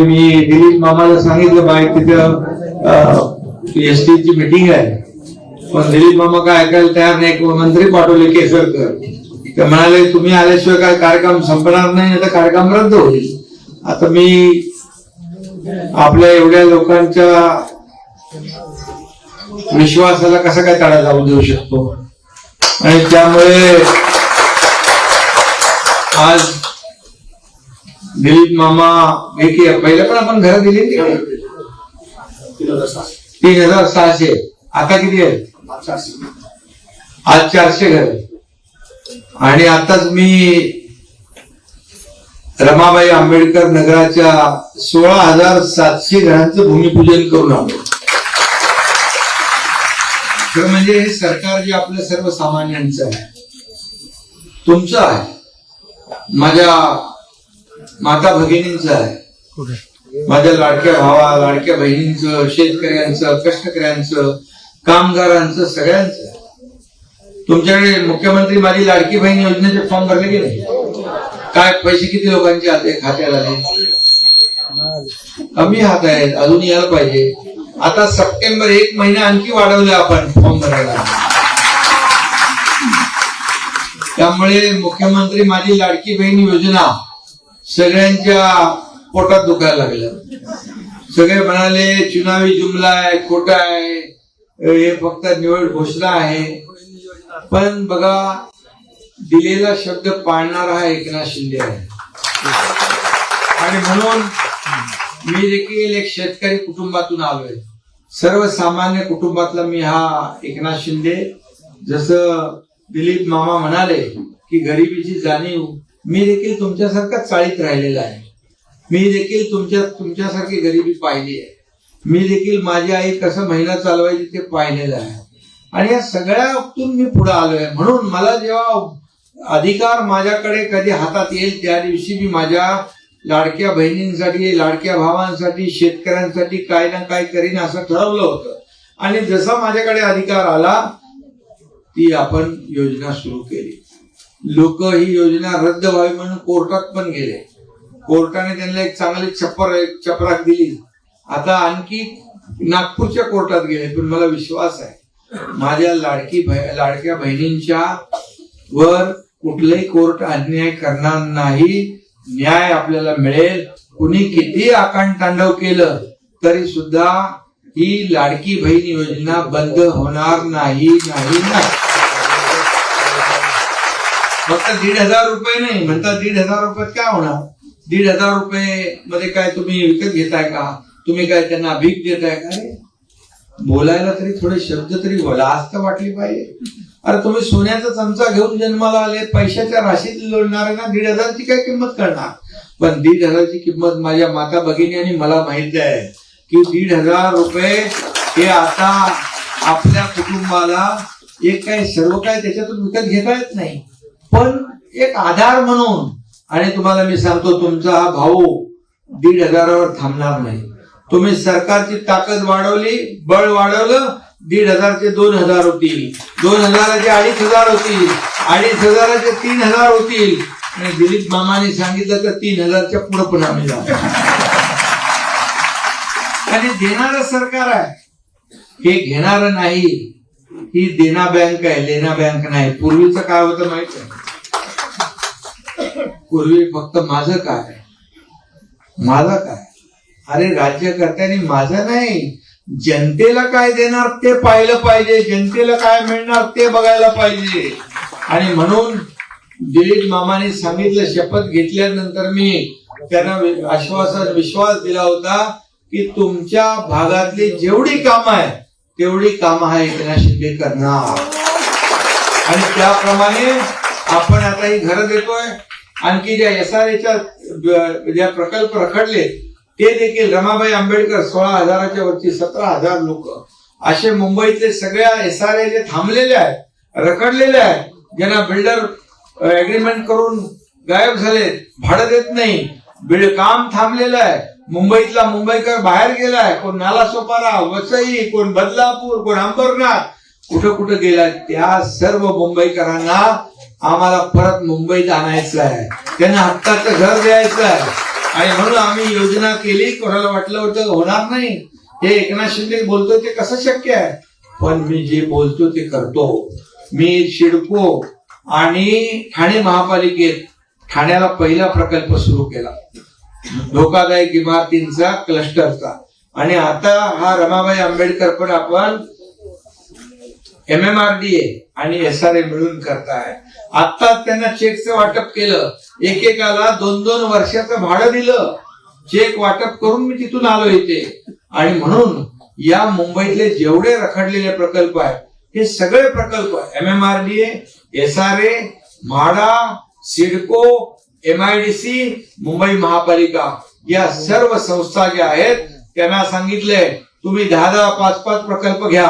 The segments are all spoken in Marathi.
मी दिलीप मामाला सांगितलं बाय तिथं एस ची मीटिंग आहे. पण दिलीप मामा काय ऐकायला तयार नाही मंत्री पाठवले केसरकर. ते म्हणाले तुम्ही आल्याशिवाय काय कार्यक्रम संपणार नाही तर कार्यक्रम रद्द होईल. आता मी आपल्या एवढ्या लोकांच्या विश्वासाला कसा काय तडा जाऊ देऊ शकतो? आणि त्यामुळे आज दिलीप मामा एक पहिलं पण आपण घर दिली तीन हजार सहाशे. आता किती आहे? आज चारशे घर. आणि आताच मी रमाबाई आंबेडकर नगराच्या सोळा हजार सातशे घरांचं भूमिपूजन करून आलो. खरं म्हणजे हे सरकार जे आपल्या सर्वसामान्यांचं आहे तुमचं आहे माझ्या माता भगिनींचं आहे. माझ्या लाडक्या भावा लाडक्या बहिणींचं शेतकऱ्यांचं कष्टकऱ्यांचं कामगारांचं सगळ्यांचं. तुमच्याकडे मुख्यमंत्री माझी लाडकी बहीण योजनेचे फॉर्म भरले की नाही? काय पैसे किती लोकांचे आले खात्याला आले? कमी हात आहेत अजून यायला पाहिजे. आता सप्टेंबर एक महिना आणखी वाढवले आपण फॉर्म भरायला. त्यामुळे मुख्यमंत्री माझी लाडकी बहीण योजना सगळ्यांच्या पोटात दुखायला लागलं. सगळे म्हणाले चुनावी जुमला आहे खोटा आहे हे फक्त निवड घोषणा आहे. पण बघा दिलेला शब्द पाळणारा हा एकनाथ शिंदे आहे. आणि म्हणून मी देखील एक शेतकरी कुटुंबातून आलोय. सर्वसामान्य कुटुंबातला मी हा एकनाथ शिंदे. जसं दिलीप मामा म्हणाले की गरिबीची जाणीव मी देखील तुमच्यासारखा चाळीत राहिलेला आहे. मी देखील तुमच्या तुमच्यासारखी गरिबी पाहिली आहे. मी देखील माझी आई कसं महिना चालवायची ते पाहिलेलं आहे. आणि या सगळ्यातून मी पुढे आहे म्हणून मला जेव्हा अधिकार माझ्याकडे कधी हातात येईल त्या दिवशी मी माझ्या लाडक्या बहिणींसाठी लाडक्या भावांसाठी शेतकऱ्यांसाठी काय ना काय करीन असं ठरवलं होतं. आणि जसा माझ्याकडे अधिकार आला ती आपण योजना सुरू केली. लोक ही योजना रद्द व्हावी म्हणून कोर्टात पण गेले. कोर्टाने त्यांना एक चांगली छप्पर चपराक दिली. आता आणखी नागपूरच्या कोर्टात गेले पण मला विश्वास आहे. माझ्या लाडकी लाडक्या बहिणींच्या वर कुठलंही कोर्ट अन्याय करणार नाही. न्याय आपल्याला मिळेल. कुणी किती आकांड तांडव केलं तरी सुद्धा ही लाडकी बहीण योजना बंद होणार नाही नाही नाही. फक्त दीड हजार रुपये नाही म्हणतात दीड हजार रुपयात काय होणार? दीड हजार रुपये मध्ये काय तुम्ही विकत घेताय का? तुम्ही काय त्यांना भीक देताय का? बोलायला तरी थोडे शब्द तरी लाज तर वाटली पाहिजे. अरे तुम्ही सोन्याचा चमचा घेऊन जन्माला आले पैशाच्या राशीत लोडणाऱ्यांना दीड हजारची काय किंमत करणार? पण दीड हजारची किंमत माझ्या माता भगिनी आणि मला माहिती आहे की दीड हजार रुपये हे आता आपल्या कुटुंबाला एक काय सर्व काय त्याच्यातून विकत घेता येत नाही. पण एक आधार म्हणून आणि तुम्हाला मी सांगतो तुमचा हा भाऊ दीड हजारावर थांबणार नाही. तुम्ही सरकारची ताकद वाढवली बळ वाढवलं दीड हजारचे दोन हजार होतील. दोन हजाराचे अडीच हजार होतील अडीच हजाराचे तीन हजार होतील. आणि दिलीप मामाने सांगितलं तर तीन हजारच्या पुढे पण आम्ही जाऊ. आणि देणारं सरकार आहे. हे घेणार नाही. ही देना बँक आहे लेना बँक नाही. पूर्वीचं काय होतं माहीत आहे? पूर्वी फक्त माझं काय माझं काय अरे राज्यकर्त्यांनी माझं नाही जनतेला काय देणार ते पाहिलं पाहिजे जनतेला काय मिळणार ते बघायला पाहिजे. आणि म्हणून दिलीप मामाने सांगितलं शपथ घेतल्यानंतर मी त्यांना आश्वासन विश्वास दिला होता की तुमच्या भागातली जेवढी काम आहे तेवढी काम आहे एकनाथ शिंदे करणार. आणि त्याप्रमाणे आपण आता ही घरं देतोय. आणखी ज्या एस आर एच्या ज्या प्रकल्प रखडले ते देखील रमाबाई आंबेडकर सोळा हजाराच्या वरती सतरा हजार लोक. असे मुंबईतले सगळ्या एस आर ए जे थांबलेले आहेत रखडलेले आहेत. ज्यांना बिल्डर अग्रीमेंट करून गायब झाले भाडं देत नाही. बिल्ड काम थांबलेलं आहे. मुंबईतला मुंबईकर बाहेर गेलाय. कोण नालासोपारा वसई कोण बदलापूर कोण अंबरनाथ कुठं कुठं गेलाय त्या सर्व मुंबईकरांना आम्हाला परत मुंबईत आणायचं आहे. त्यांना हक्काचं घर द्यायचं आहे. आणि म्हणून आम्ही योजना केली. कोणाला वाटलं होतं होणार नाही. हे एकनाथ शिंदे बोलतो ते कसं शक्य आहे? पण मी जे बोलतो ते करतो. मी शिडको आणि ठाणे महापालिकेत ठाण्याला पहिला प्रकल्प सुरू केला. धोकादायक इमारतींचा क्लस्टरचा. आणि आता हा रमाबाई आंबेडकर पण आपण M M R D A आणि एस आर ए मिळून करताय. आता त्यांना चेकचं वाटप केलं. एकेकाला दोन दोन वर्षाचं भाडं दिलं. चेक वाटप करून मी तिथून आलो इथे. आणि म्हणून या मुंबईतले जेवढे रखडलेले प्रकल्प आहेत हे सगळे प्रकल्प M M R D S R A MHADA CIDCO M I D C Mumbai महापालिका या सर्व संस्था ज्या आहेत त्यांना सांगितलंय तुम्ही दहा दहा पाच पाच प्रकल्प घ्या.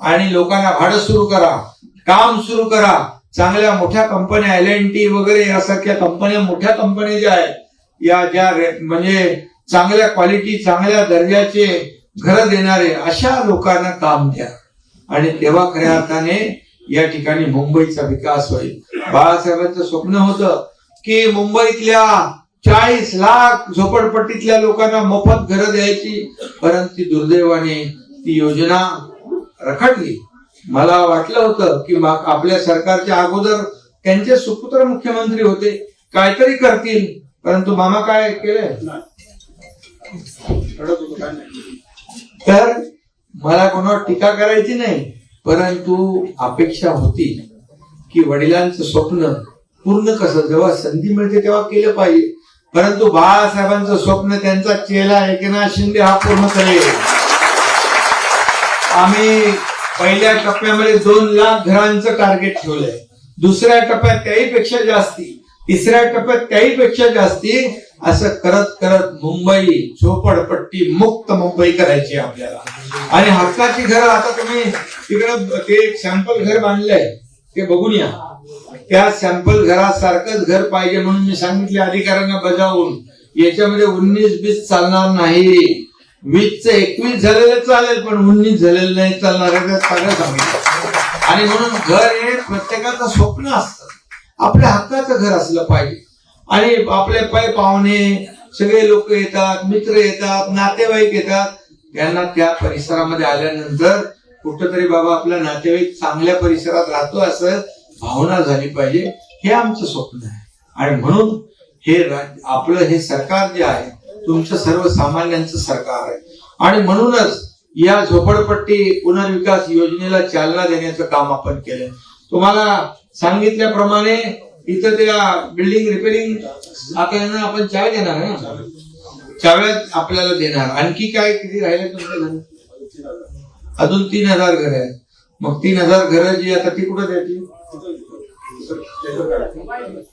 आणि लोकांना भाडं सुरू करा काम सुरू करा. चांगल्या मोठ्या कंपन्या एल एन टी वगैरे यासारख्या कंपन्या मोठ्या कंपन्या ज्या आहेत या ज्या म्हणजे चांगल्या क्वालिटी चांगल्या दर्जाचे घर देणारे अशा लोकांना काम द्या. आणि तेव्हा खऱ्या अर्थाने या ठिकाणी मुंबईचा विकास होईल. बाळासाहेबांचं स्वप्न होतं की मुंबईतल्या चाळीस लाख झोपडपट्टीतल्या लोकांना मोफत घरं द्यायची परंतु दुर्दैवाने ती योजना रखडली. मला वाटलं होतं की आपल्या सरकारच्या अगोदर त्यांचे सुपुत्र मुख्यमंत्री होते. काहीतरी करतील परंतु मामा काय केलंय तर मला कोणावर टीका करायची नाही परंतु अपेक्षा होती की वडिलांचं स्वप्न पूर्ण कसं जेव्हा संधी मिळते तेव्हा केलं पाहिजे. परंतु बाळासाहेबांचं स्वप्न त्यांचा चेला एकनाथ शिंदे हा पूर्ण करेल. आम्ही पहिल्या टप्प्यामध्ये दोन लाख घरांचं टार्गेट ठेवलंय. दुसऱ्या टप्प्यात त्याहीपेक्षा जास्ती तिसऱ्या टप्प्यात त्याहीपेक्षा जास्ती असं करत करत मुंबई झोपडपट्टी मुक्त मुंबई करायची आपल्याला. आणि हक्काची घरं आता तुम्ही तिकडं ते एक सॅम्पल घर बांधलंय ते बघून या. त्या सॅम्पल घरासारखंच घर पाहिजे म्हणून मी सांगितले अधिकाऱ्यांना बजावून. याच्यामध्ये उन्नीस बीस चालणार नाही. वीसचं एकवीस झालेलं चालेल पण उन्नीस झालेलं नाही चालणार सगळं आणि म्हणून घर हे प्रत्येकाचं स्वप्न असतं. आपल्या हक्काचं घर असलं पाहिजे. आणि आपले पाय पाहुणे सगळे लोक येतात मित्र येतात नातेवाईक येतात. त्यांना त्या परिसरामध्ये आल्यानंतर कुठंतरी बाबा आपला नातेवाईक चांगल्या परिसरात राहतो असं भावना झाली पाहिजे. हे आमचं स्वप्न आहे. आणि म्हणून हे आपलं हे सरकार जे आहे तुमचं सर्वसामान्यांचं सरकार आहे. आणि म्हणूनच या झोपडपट्टी पुनर्विकास योजनेला चालना देण्याचं काम आपण केलं तुम्हाला सांगितल्याप्रमाणे इथं त्या बिल्डिंग रिपेरिंग आपल्याला आपण चाव्या देणार आहे ना? चाव्या आपल्याला देणार. आणखी काय किती राहिले तुमच्या अजून तीन हजार घर आहेत. मग तीन हजार घर जी आता ती कुठं द्यायची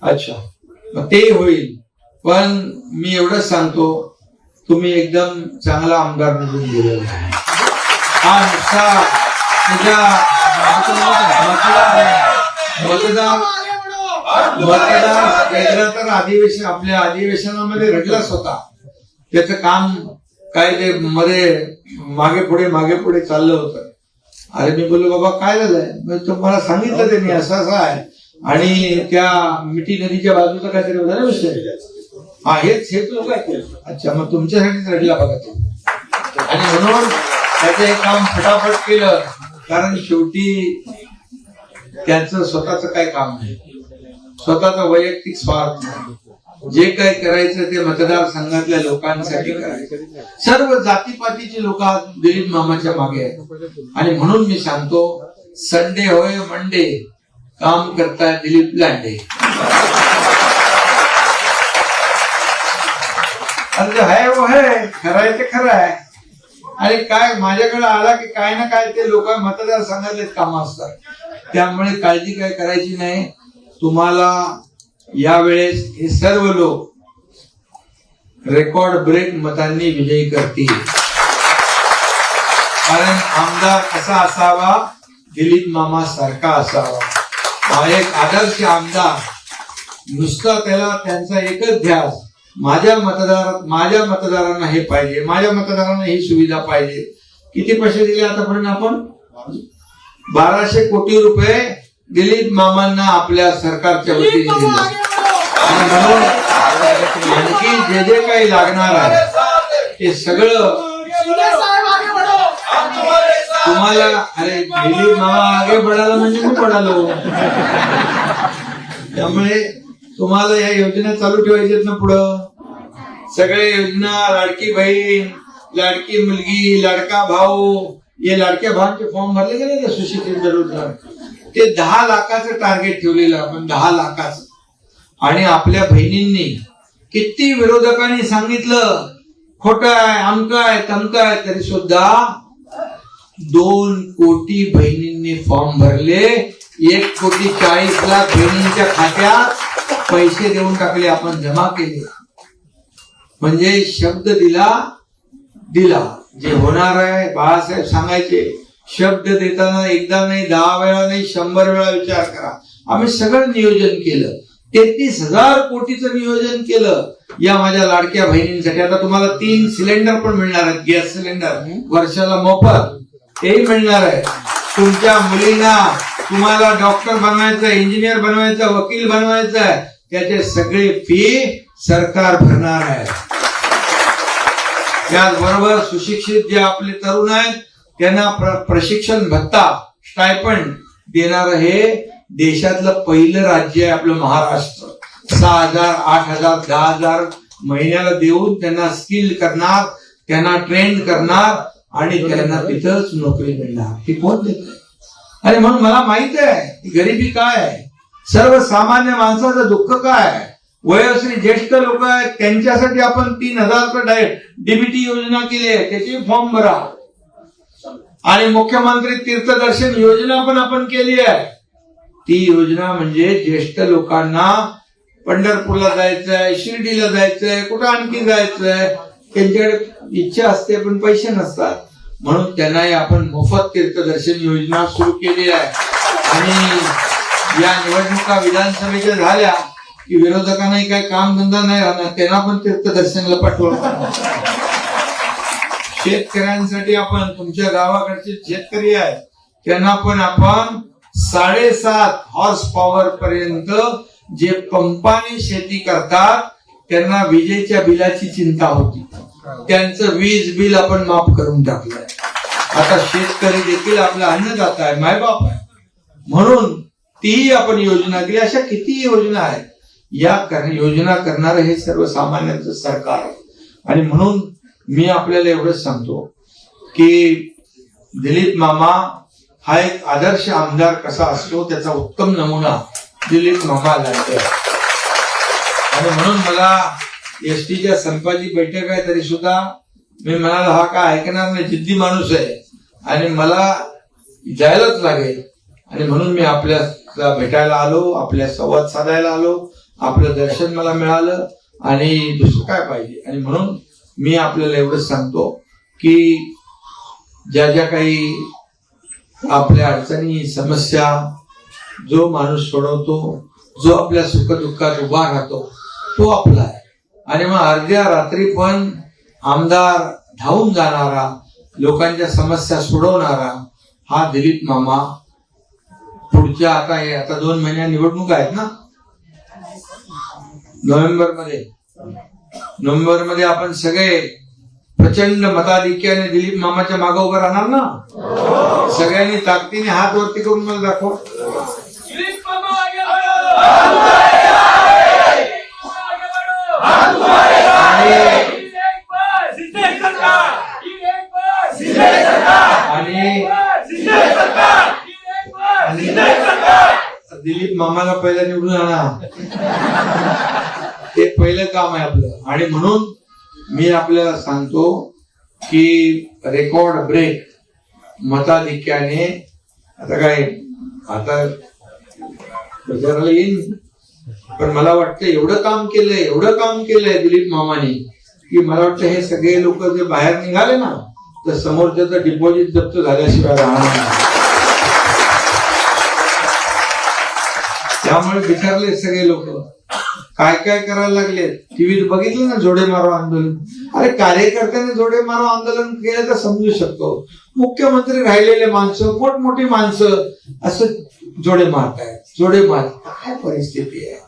अच्छा. मग ते होईल. पण मी एवढंच सांगतो तुम्ही एकदम चांगला आमदार निवडून दिलेला आहे हा नुसता मतदार मतदार केंद्र तर अधिवेशन आपल्या अधिवेशनामध्ये घडलाच होता. त्याचं काम काय ते मध्ये मागे पुढे मागे पुढे चाललं होतं. अरे मी बोललो बाबा काय झालंय? मग मला सांगितलं त्यांनी असं असं आहे. आणि त्या मिठी नदीच्या बाजूचा काहीतरी विषय? हा हेच हेच लोक अच्छा मग तुमच्यासाठीच रडला बघा ते आणि म्हणून त्याचं हे काम फटाफट केलं. कारण शेवटी त्यांचं स्वतःच काय काम नाही स्वतःचा वैयक्तिक स्वार्थ. नाही जे काय करायचं ते मतदारसंघातल्या लोकांसाठी करायचं. सर्व जातीपातीची लोक दिलीप मामाच्या मागे आहेत. आणि म्हणून मी सांगतो संडे होय मंडे काम करताय दिलीप लांडे. आणि जे आहे वो आहे खरं आहे ते खरं आहे. आणि काय माझ्याकडे आला की काय ना काय ते लोक मतदारसंघातले काम असतात. त्यामुळे काळजी काय करायची नाही. तुम्हाला यावेळेस हे सर्व लोक रेकॉर्ड ब्रेक मतांनी विजयी करतील. कारण आमदार कसा असावा दिलीप मामा सारखा असावा. हा एक आदर्श आमदार. नुसता त्याला त्यांचा एकच ध्यास. माझ्या मतदारात माझ्या मतदारांना हे पाहिजे माझ्या मतदारांना ही सुविधा पाहिजे. किती पैसे दिले आतापर्यंत आपण? बाराशे कोटी रुपये दिलीप मामांना आपल्या सरकारच्या वतीने दिले. आणखी जे जे काही लागणार आहे ते सगळं तुम्हाला अरे दिलीप मामा आगे बढाला म्हणजे मी बढालो त्यामुळे तुम्हाला या योजना चालू ठेवायच्यात ना पुढं? सगळे योजना लाडकी बहीण लाडकी मुलगी लाडका भाऊ हे लाडक्या भावांचे फॉर्म भरले गेले ना सुशिक्षित बेरोजगार ते दहा लाखाचं टार्गेट ठेवलेलं आपण दहा लाखाचं. आणि आपल्या बहिणींनी किती विरोधकांनी सांगितलं खोट आहे आमक आहे तमक आहे तरी सुद्धा दोन कोटी बहिणींनी फॉर्म भरले एक कोटी चाळीस लाख बहिणींच्या खात्यात पैसे देऊन टाकले आपण जमा केले. म्हणजे शब्द दिला दिला. जे होणार आहे बाळासाहेब सांगायचे शब्द देताना एकदा नाही दहा वेळा नाही शंभर वेळा विचार करा. आम्ही सगळं नियोजन केलं. तेहतीस हजार कोटीचं नियोजन केलं. या माझ्या लाडक्या बहिणींसाठी. आता तुम्हाला तीन सिलेंडर पण मिळणार आहेत. Gas cylinder. वर्षाला मोफत. तेही मिळणार आहे. तुमच्या मुलींना तुम्हाला डॉक्टर बनवायचं इंजिनियर बनवायचं वकील बनवायचं आहे. त्याचे सगळे फी सरकार भरणार आहे. त्याचबरोबर सुशिक्षित जे आपले तरुण आहेत त्यांना प्र- प्रशिक्षण भत्ता स्टायपंड देणार हे देशातलं पहिलं राज्य आहे आपलं महाराष्ट्र. सहा हजार आठ हजार दहा हजार महिन्याला देऊन त्यांना स्किल करणार त्यांना ट्रेन करणार आणि त्यांना तिथंच नोकरी मिळणार. हे कोण देत अरे म्हणून मला माहीत आहे की गरिबी काय आहे? सर्वसामान्य माणसाचं दुःख काय? वयोश्री ज्येष्ठ लोक आहेत त्यांच्यासाठी आपण तीन हजार डीबीटी योजना केली आहे त्याची फॉर्म भरा. आणि मुख्यमंत्री तीर्थदर्शन योजना पण आपण केली आहे. ती योजना म्हणजे ज्येष्ठ लोकांना पंढरपूरला जायचंय शिर्डीला जायचंय कुठं आणखी जायचंय त्यांच्याकडे इच्छा असते पण पैसे नसतात. म्हणून त्यांनाही आपण मोफत तीर्थदर्शन योजना सुरू केली आहे. आणि या निवडणुका विधानसभेच्या झाल्या की विरोधकांनाही काही काम धंदा नाही राहणार त्यांना पण तीर्थदर्शनला पाठवलं शेतकऱ्यांसाठी आपण तुमच्या गावाकडचे शेतकरी आहेत त्यांना पण आपण साडेसात हॉर्स पॉवर पर्यंत जे पंपाने शेती करतात त्यांना विजेच्या बिलाची चिंता होती. त्यांचं वीज बिल आपण माफ करून टाकलंय. आता शेतकरी देखील आपला अन्नदाता आहे मायबाप आहे. म्हणून तीही आपण योजना केली. अशा किती योजना आहेत या कर- योजना करणारं हे सर्वसामान्यांचं सरकार आहे. आणि म्हणून मी आपल्याला एवढंच सांगतो की दिलीप मामा हा एक आदर्श आमदार कसा असतो त्याचा उत्तम नमुना दिलीप मामा लाडके आणि म्हणून मला एस टीच्या संपाची बैठक आहे तरी सुद्धा मी म्हणाला हा काय ऐकणार नाही जिद्दी माणूस आहे. आणि मला जायलाच लागेल. आणि म्हणून मी आपल्या भेटायला आलो आपल्या संवाद साधायला आलो आपलं दर्शन मला मिळालं आणि दुसरं काय पाहिजे? आणि म्हणून मी आपल्याला एवढंच सांगतो की ज्या ज्या काही आपल्या अडचणी समस्या जो माणूस सोडवतो जो आपल्या सुखदुःखात उभा राहतो तो आपला आहे. आणि मग अर्ध्या रात्री पण आमदार धावून जाणारा लोकांच्या समस्या सोडवणारा हा दिलीप मामा पुढच्या आता आता दोन महिन्या निवडणूक आहेत ना? नोव्हेंबरमध्ये नोव्हेंबरमध्ये आपण सगळे प्रचंड मताधिक्याने दिलीप मामाच्या मागे उभं राहणार ना? सगळ्यांनी ताकदीने हात वरती करून मला दाखव. आणि एक बार सिद्धे सरकार एक बार सिद्धे सरकार आणि सिद्धे सरकार एक बार सिद्धे सरकार दिलीप मामाला पहिला निवडून आणा. ते पहिलं काम आहे आपलं. आणि म्हणून मी आपल्याला सांगतो की रेकॉर्ड ब्रेक मताधिक्याने आता काय आता प्रचाराला येईन. पण मला वाटतं एवढं काम केलंय एवढं काम केलंय दिलीप मामाने की मला वाटतं हे सगळे लोक जे बाहेर निघाले ना तर समोरच्याचं डिपॉझिट जप्त झाल्याशिवाय राहणार त्यामुळे विचारले सगळे लोक. काय काय करायला लागले? टीव्हीत बघितलं ना जोडे मारो आंदोलन. अरे कार्यकर्त्याने जोडे मारो आंदोलन केलं तर समजू शकतो. मुख्यमंत्री राहिलेले माणसं मोठमोठी माणसं असं जोडे मारतायत. जोडे मार काय परिस्थिती आहे?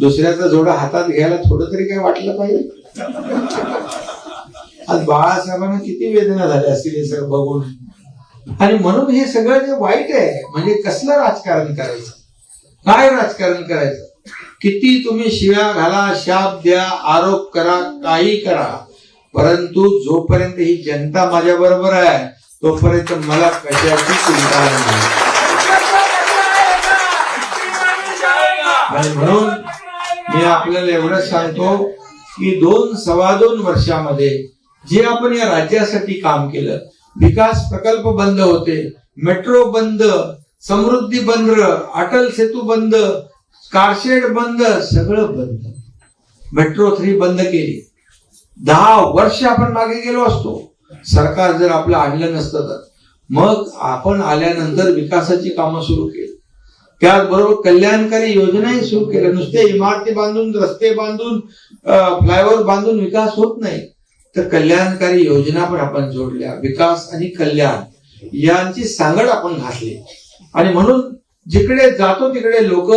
दुसऱ्याचा जोडा हातात घ्यायला थोडं तरी काय वाटलं पाहिजे? आज बाळासाहेबांना किती वेदना झाल्या असतील हे सगळं बघून. आणि म्हणून हे सगळं जे वाईट आहे म्हणजे कसलं राजकारण करायचं? काय राजकारण करायचं? किती तुम्ही शिव्या घाला शाप द्या आरोप करा काही करा. परंतु जोपर्यंत ही जनता माझ्या बरोबर आहे तोपर्यंत मला कशाची चिंता नाही. म्हणून मी आपल्याला एवढंच सांगतो की दोन सव्वा दोन वर्षामध्ये जे आपण या राज्यासाठी काम केलं विकास प्रकल्प बंद होते. मेट्रो बंद समृद्धी बंद अटल सेतू बंद कारशेड बंद सगळं बंद. मेट्रो थ्री बंद केली. दहा वर्ष आपण मागे गेलो असतो. सरकार जर आपलं आणलं नसतं तर. मग आपण आल्यानंतर विकासाची कामं सुरू केली. त्याचबरोबर कल्याणकारी योजनाही सुरू केल्या. नुसते इमारती बांधून रस्ते बांधून फ्लायओव्हर बांधून विकास होत नाही. तर कल्याणकारी योजना पण आपण जोडल्या विकास आणि कल्याण यांची सांगड आपण घातली. आणि म्हणून जिकडे जातो तिकडे लोक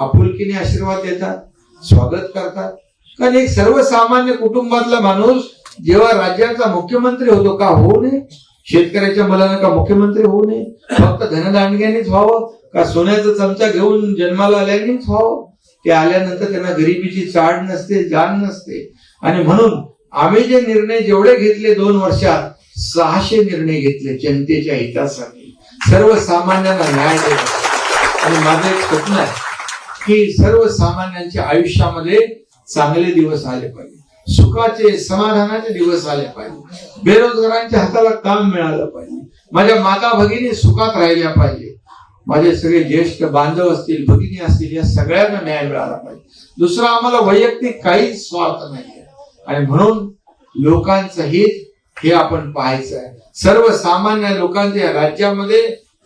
आपुलकीने आशीर्वाद देतात स्वागत करतात. कारण एक सर्वसामान्य कुटुंबातला माणूस जेव्हा राज्याचा मुख्यमंत्री होतो का होऊ नये शेतकऱ्याच्या मुलांना का मुख्यमंत्री होऊ नये फक्त धनदांडग्यानेच व्हावं का सोन्याचा चमचा घेऊन जन्माला आल्यानेच व्हावं? ते आल्यानंतर त्यांना गरिबीची चाड नसते जाण नसते. आणि म्हणून आम्ही जे निर्णय जेवढे घेतले दोन वर्षात सहाशे निर्णय घेतले जनतेच्या हितासाठी. सर्वसामान्यांना न्याय देणे. आणि माझं एक स्वप्न आहे की सर्वसामान्यांच्या आयुष्यामध्ये चांगले दिवस आले पाहिजे. सुखाचे समाधानाचे दिवस आले पाहिजे. बेरोजगारांच्या हाताला काम मिळालं पाहिजे. माझ्या माता भगिनी सुखात राहिल्या पाहिजे. माझे सगळे ज्येष्ठ बांधव असतील भगिनी असतील या सगळ्यांना न्याय मिळाला पाहिजे. दुसरा आम्हाला वैयक्तिक काहीच स्वार्थ नाहीये. आणि म्हणून लोकांचं हित हे आपण पाहायचं आहे. सर्वसामान्य लोकांच्या राज्यामध्ये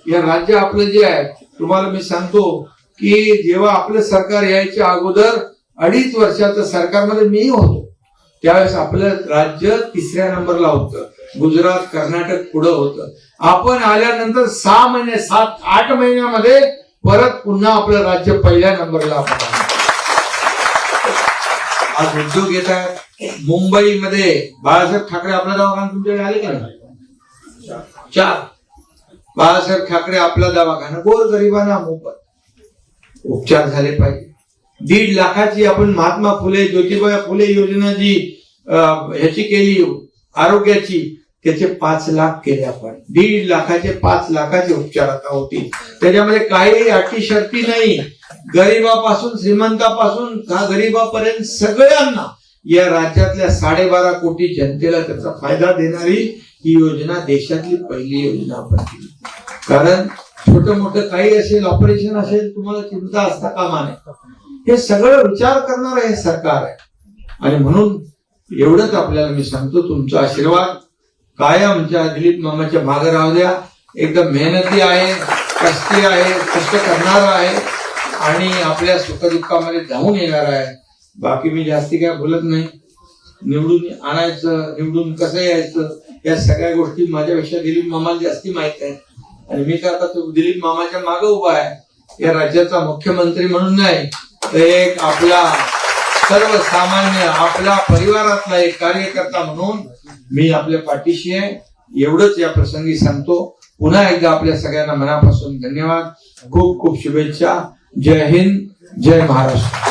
या राज्य आपलं जे आहे तुम्हाला मी सांगतो की जेव्हा आपलं सरकार यायच्या अगोदर अडीच वर्षाचं सरकारमध्ये मी होतो. त्यावेळेस आपलं राज्य तिसऱ्या नंबरला होतं. गुजरात कर्नाटक पुढं होतं. आपण आल्यानंतर सहा महिने सात आठ महिन्यामध्ये परत पुन्हा आपलं राज्य पहिल्या नंबरला आपण आज उद्योग येत मुंबईमध्ये बाळासाहेब ठाकरे आपला दवाखाना तुमच्याकडे आले का नाही? चार. बाळासाहेब ठाकरे आपला दवाखाना गोर गरिबांना मोफत. उपचार झाले पाहिजे. दीड लाखाची आपण महात्मा फुले ज्योतिबा फुले योजना जी ह्याची केली आरोग्याची. त्याचे पाच लाख केले आपण. दीड लाखाचे पाच लाखाचे उपचार आता होतील. त्याच्यामध्ये काही अटी शर्ती नाही. गरिबापासून श्रीमंतापासून का गरिबापर्यंत सगळ्यांना या राज्यातल्या साडेबारा कोटी जनतेला त्याचा फायदा देणारी ही योजना देशातली पहिली योजना आपण केली कारण छोट मोठं काही असेल ऑपरेशन असेल तुम्हाला चिंता असता कामा नये. हे सगळं विचार करणार हे सरकार आहे. आणि म्हणून एवढंच आपल्याला मी सांगतो तुमचा आशीर्वाद. कायम आमच्या दिलीप मामाच्या मागे राहू द्या. एकदम मेहनती आहे कष्टी आहे कष्ट करणार आहे आणि आपल्या सुखदुःखामध्ये धावून येणार आहे. बाकी मी जास्ती काय बोलत नाही. निवडून आणायचं निवडून कसं यायचं या सगळ्या गोष्टी माझ्यापेक्षा दिलीप मामाला जास्ती माहीत आहे आणि मी तर आता दिलीप मामाच्या मागे उभा आहे. या राज्याचा मुख्यमंत्री म्हणून नाही तर एक आपला सर्वसामान्य आपल्या परिवारातला एक कार्यकर्ता म्हणून मी आपल्या पाठीशी आहे. एवढंच या प्रसंगी सांगतो. पुन्हा एकदा आपल्या सगळ्यांना मनापासून धन्यवाद. खूप खूप शुभेच्छा. जय हिंद जय महाराष्ट्र.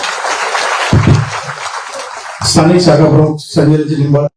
स्थानिक शाखा प्रमुख संजय लिंबाळ